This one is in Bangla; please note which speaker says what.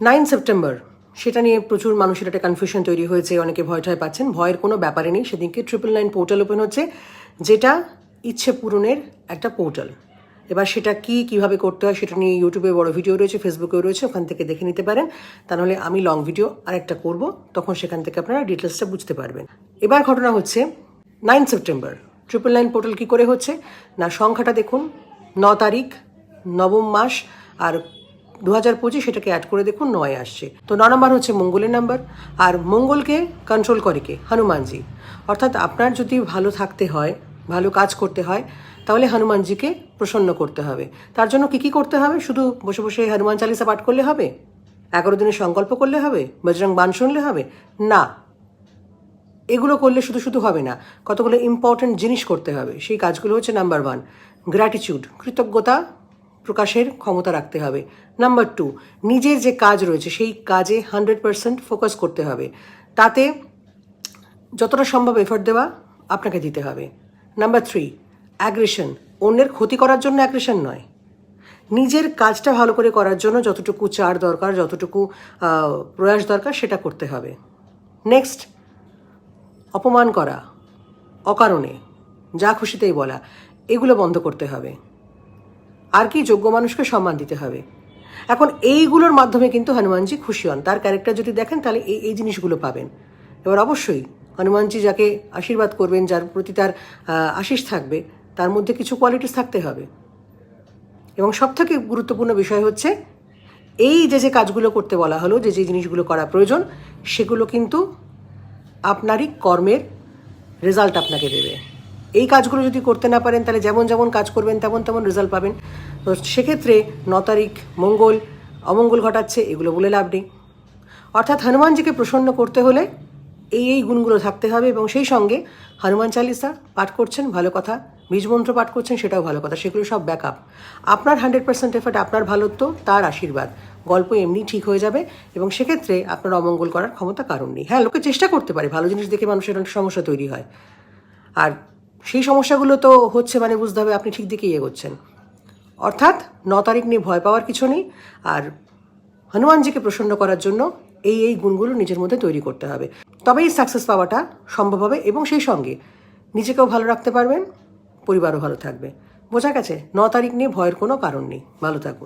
Speaker 1: নাইন সেপ্টেম্বর, সেটা নিয়ে প্রচুর মানুষের একটা কনফিউশন তৈরি হয়েছে, অনেকে ভয় টয় পাচ্ছেন, ভয়ের কোনো ব্যাপারে নেই, সেদিনকে ট্রিপল নাইন পোর্টাল ওপেন হচ্ছে, যেটা ইচ্ছে পূরণের একটা পোর্টাল এবার সেটা কি, কীভাবে করতে হয়, সেটা নিয়ে ইউটিউবে বড় ভিডিও রয়েছে ফেসবুকেও রয়েছে, ওখান থেকে দেখে নিতে পারেন। তাহলে আমি লং ভিডিও আরেকটা করব, তখন সেখান থেকে আপনারা ডিটেলসটা বুঝতে পারবেন। এবার ঘটনা হচ্ছে nine September triple nine portal কী করে হচ্ছে? না, সংখ্যাটা দেখুন, ন তারিখ, নবম মাস, আর দু হাজার পঁচিশ সেটাকে অ্যাড করে দেখুন, নয় আসছে। তো ন নম্বর হচ্ছে মঙ্গলের নাম্বার, আর মঙ্গলকে কন্ট্রোল করে কে? হনুমানজি। অর্থাৎ আপনার যদি ভালো থাকতে হয়, ভালো কাজ করতে হয়, তাহলে হনুমানজিকে প্রসন্ন করতে হবে। তার জন্য কি কি করতে হবে? শুধু বসে বসে হনুমান চালিসা পাঠ করলে হবে? এগারো দিনের সংকল্প করলে হবে? বজরং বান শুনলে হবে? না। এগুলো করলে শুধু শুধু হবে না, কতগুলো ইম্পর্ট্যান্ট জিনিস করতে হবে। সেই কাজগুলো হচ্ছে নাম্বার ওয়ান গ্র্যাটিচিউড কৃতজ্ঞতা প্রকাশের ক্ষমতা রাখতে হবে। নাম্বার টু নিজের যে কাজ রয়েছে, সেই কাজে হান্ড্রেড পার্সেন্ট ফোকাস করতে হবে। তাতে যতটা সম্ভব এফর্ট দেওয়া আপনাকে দিতে হবে। নাম্বার থ্রি অ্যাগ্রেশন অন্যের ক্ষতি করার জন্য অ্যাগ্রেশন নয়। নিজের কাজটা ভালো করে করার জন্য যতটুকু চার দরকার, যতটুকু প্রয়াস দরকার, সেটা করতে হবে। নেক্সট অপমান করা, অকারণে, যা খুশিতেই বলা, এগুলো বন্ধ করতে হবে। আর কি যোগ্য মানুষকে সম্মান দিতে হবে। এখন এইগুলোর মাধ্যমে কিন্তু হনুমানজি খুশি হন। তার ক্যারেক্টার যদি দেখেন, তাহলে এই এই জিনিসগুলো পাবেন। এবার অবশ্যই হনুমানজি যাকে আশীর্বাদ করবেন, যার প্রতি তার আশিস থাকবে, তার মধ্যে কিছু কোয়ালিটিস থাকতে হবে। এবং সবথেকে গুরুত্বপূর্ণ বিষয় হচ্ছে, এই যে যে কাজগুলো করতে বলা হলো, যে যে জিনিসগুলো করা প্রয়োজন, সেগুলো কিন্তু আপনারই কর্মের রেজাল্ট আপনাকে দেবে। এই কাজগুলো যদি করতে না পারেন, তাহলে যেমন যেমন কাজ করবেন, তেমন তেমন রেজাল্ট পাবেন। তো সেক্ষেত্রে ন তারিখ মঙ্গল, অমঙ্গল ঘটাচ্ছে, এগুলো বলে লাভ নেই। অর্থাৎ হনুমানজিকে প্রসন্ন করতে হলে এই এই গুণগুলো থাকতে হবে এবং সেই সঙ্গে হনুমান চালিসা পাঠ করছেন, ভালো কথা। বীজমন্ত্র পাঠ করছেন, সেটাও ভালো কথা। সেগুলো সব ব্যাকআপ আপনার হান্ড্রেড পার্সেন্ট এফার্ট আপনার ভালোত্ব, তার আশীর্বাদ। গল্প এমনি ঠিক হয়ে যাবে এবং সেক্ষেত্রে আপনার অমঙ্গল করার ক্ষমতা কারণ নেই। হ্যাঁ লোকে চেষ্টা করতে পারে, ভালো জিনিস দেখে মানুষের অনেক সমস্যা তৈরি হয়। আর সেই সমস্যাগুলো তো হচ্ছে মানে বুঝতে হবে আপনি ঠিক দিকেই এগোচ্ছেন। অর্থাৎ ন তারিখ নিয়ে ভয় পাওয়ার কিছু নেই, আর হনুমানজিকে প্রসন্ন করার জন্য এই এই গুণগুলো নিজের মধ্যে তৈরি করতে হবে। তবেই সাকসেস পাওয়াটা সম্ভব হবে এবং সেই সঙ্গে নিজেকেও ভালো রাখতে পারবেন, পরিবারও ভালো থাকবে। বোঝা গেছে, ন তারিখ নিয়ে ভয়ের কোনো কারণ নেই। ভালো থাকুন।